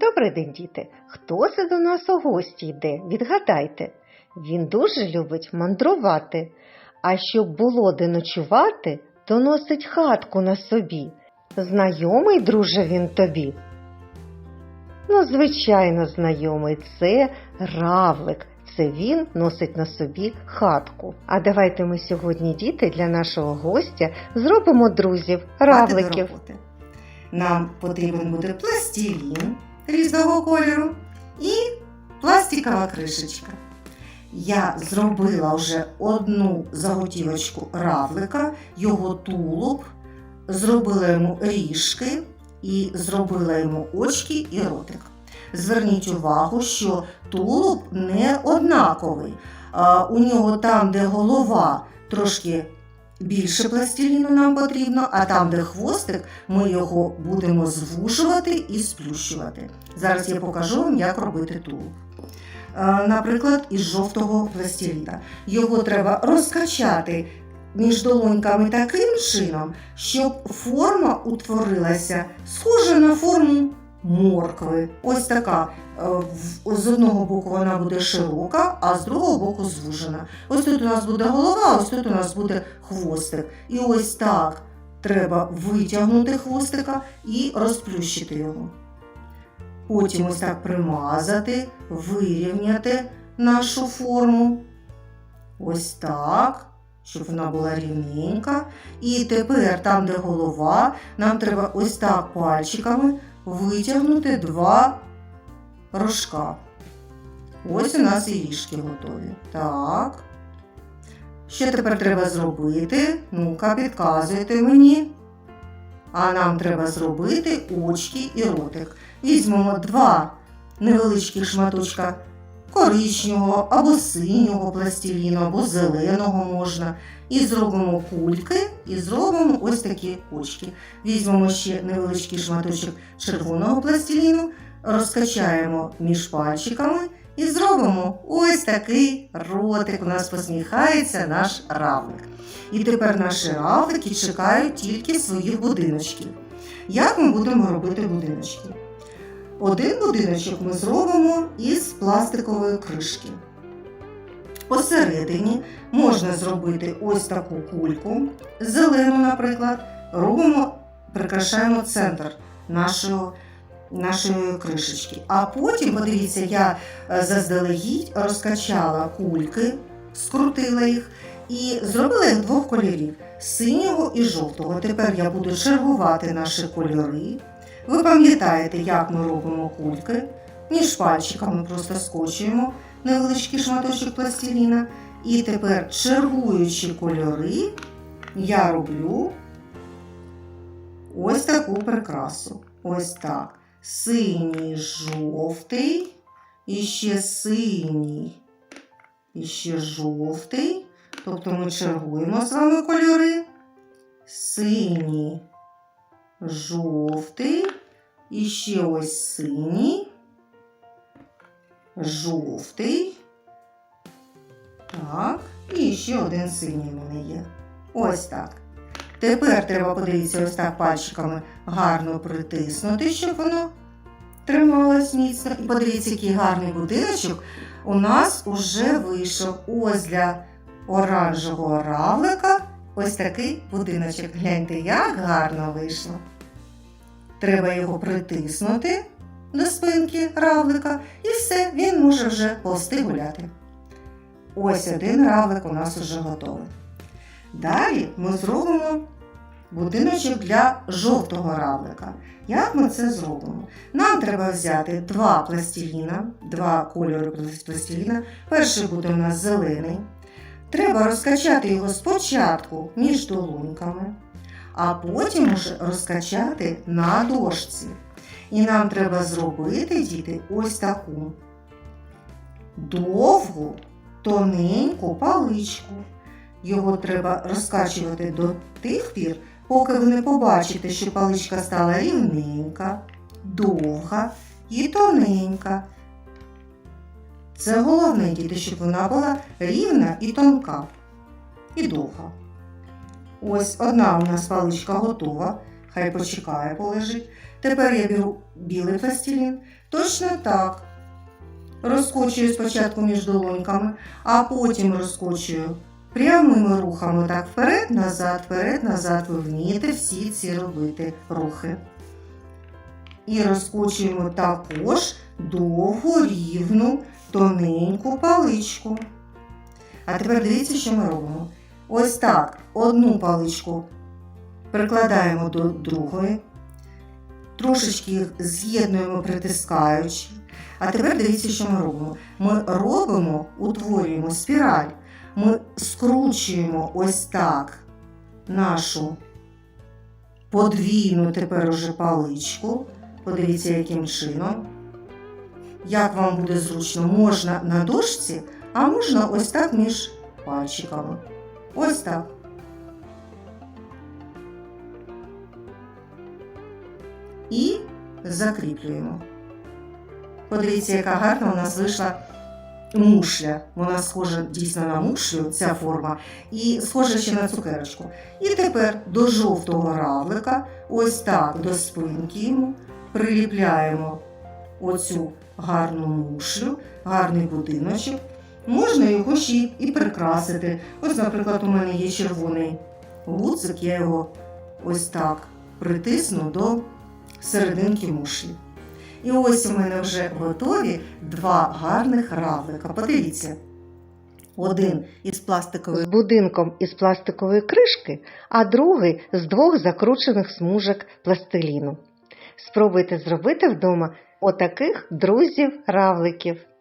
Добрий день, діти! Хто це до нас у гості йде? Відгадайте. Він дуже любить мандрувати, а щоб було де ночувати, то носить хатку на собі. Знайомий, друже, він тобі? Ну, звичайно, знайомий, це равлик. Це він носить на собі хатку. А давайте ми сьогодні, діти, для нашого гостя зробимо друзів, Равликів. Нам потрібен буде пластилін різного кольору і пластикова кришечка. Я зробила вже одну заготівочку равлика, його тулуб, зробила йому ріжки і зробила йому очки і ротик. Зверніть увагу, що тулуб не однаковий. У нього там, де голова, трошки більше пластиліну нам потрібно, а там, де хвостик, ми його будемо звужувати і сплющувати. Зараз я покажу вам, як робити тулуб. Е, Наприклад, із жовтого пластиліна. Його треба розкачати між долоньками таким чином, щоб форма утворилася схожа на форму моркви. Ось така. Е, З одного боку вона буде широка, а з другого боку звужена. Ось тут у нас буде голова, ось тут у нас буде хвостик. І ось так треба витягнути хвостика і розплющити його. Потім ось так примазати, вирівняти нашу форму. Ось так, щоб вона була рівненька. І тепер, там, де голова, нам треба ось так пальчиками витягнути два рожка. Ось у нас і ріжки готові. Так. Що тепер треба зробити? Ну-ка, підказуйте мені. А нам треба зробити очки і ротик. Візьмемо два невеличкі шматочка коричневого або синього пластиліну, або зеленого можна. І зробимо кульки, і зробимо ось такі очки. Візьмемо ще невеличкий шматочок червоного пластиліну, розкачаємо між пальчиками і зробимо ось такий ротик. У нас посміхається наш равлик. І тепер наші равлики чекають тільки своїх будиночків. Як ми будемо робити будиночки? Один будиночок ми зробимо із пластикової кришки. Посередині можна зробити ось таку кульку, зелену, наприклад, робимо, прикрашаємо центр нашого, нашої кришечки. А потім, подивіться, я е, заздалегідь розкачала кульки, скрутила їх і зробила їх двох кольорів синього і жовтого. Тепер я буду чергувати наші кольори. Ви пам'ятаєте, як ми робимо кульки. Між пальчиками просто скочуємо невеличкий шматочок пластиліна. І тепер, чергуючи кольори, я роблю ось таку прикрасу. Ось так. Синій, жовтий, і ще синій, і ще жовтий. Тобто ми чергуємо з вами кольори. Синій, жовтий, і ще ось синій, жовтий. Так, і ще один синій в мене є. Ось так. Тепер треба подивитися ось так пальчиками гарно притиснути, щоб воно трималось міцно. І подивіться, який гарний будиночок у нас уже вийшов. Ось для оранжевого равлика ось такий будиночок. Гляньте, як гарно вийшло. Треба його притиснути до спинки равлика, і все, він може вже повсти гуляти. Ось один равлик у нас уже готовий. Далі ми зробимо будиночок для жовтого равлика. Як ми це зробимо? Нам треба взяти два пластиліна, два кольори пластиліна. Перший буде у нас зелений. Треба розкачати його спочатку між долоньками, а потім уже розкачати на дошці. І нам треба зробити, діти, ось таку довгу, тоненьку паличку. Його треба розкачувати до тих пір, поки ви не побачите, що паличка стала рівненька, довга і тоненька. Це головне, діти, щоб вона була рівна і тонка, і довга. Ось одна у нас паличка готова. хай почекає, полежить. Тепер я беру білий пластилін. Точно так. Розкочую спочатку між долоньками, а потім розкочую прямими рухами так вперед, назад, вперед, назад. Ви вмієте всі ці робити рухи. І розкочуємо також довгу, рівну, тоненьку паличку. А тепер дивіться, що ми робимо. Ось так, одну паличку прикладаємо до другої, трошечки їх з'єднуємо, притискаючи. А тепер дивіться, що ми робимо. Ми робимо, утворюємо спіраль. Ми скручуємо ось так нашу подвійну тепер уже паличку. Подивіться, яким чином. Як вам буде зручно, можна на дошці, а можна ось так між пальчиками. Ось так. І закріплюємо. Подивіться, яка гарна у нас вийшла мушля. Вона схожа дійсно на мушлю, ця форма, і схожа ще на цукерочку. І тепер до жовтого равлика, ось так до спинки йому, приліпляємо оцю гарну мушлю, гарний будиночок. Можна його ще і прикрасити. Ось, наприклад, у мене є червоний гудзик, я його ось так притисну до серединки мушлі. І ось у мене вже готові два гарних равлика. Подивіться. Один із пластикової З будинком із пластикової кришки, а другий з двох закручених смужок пластиліну. Спробуйте зробити вдома отаких друзів-равликів.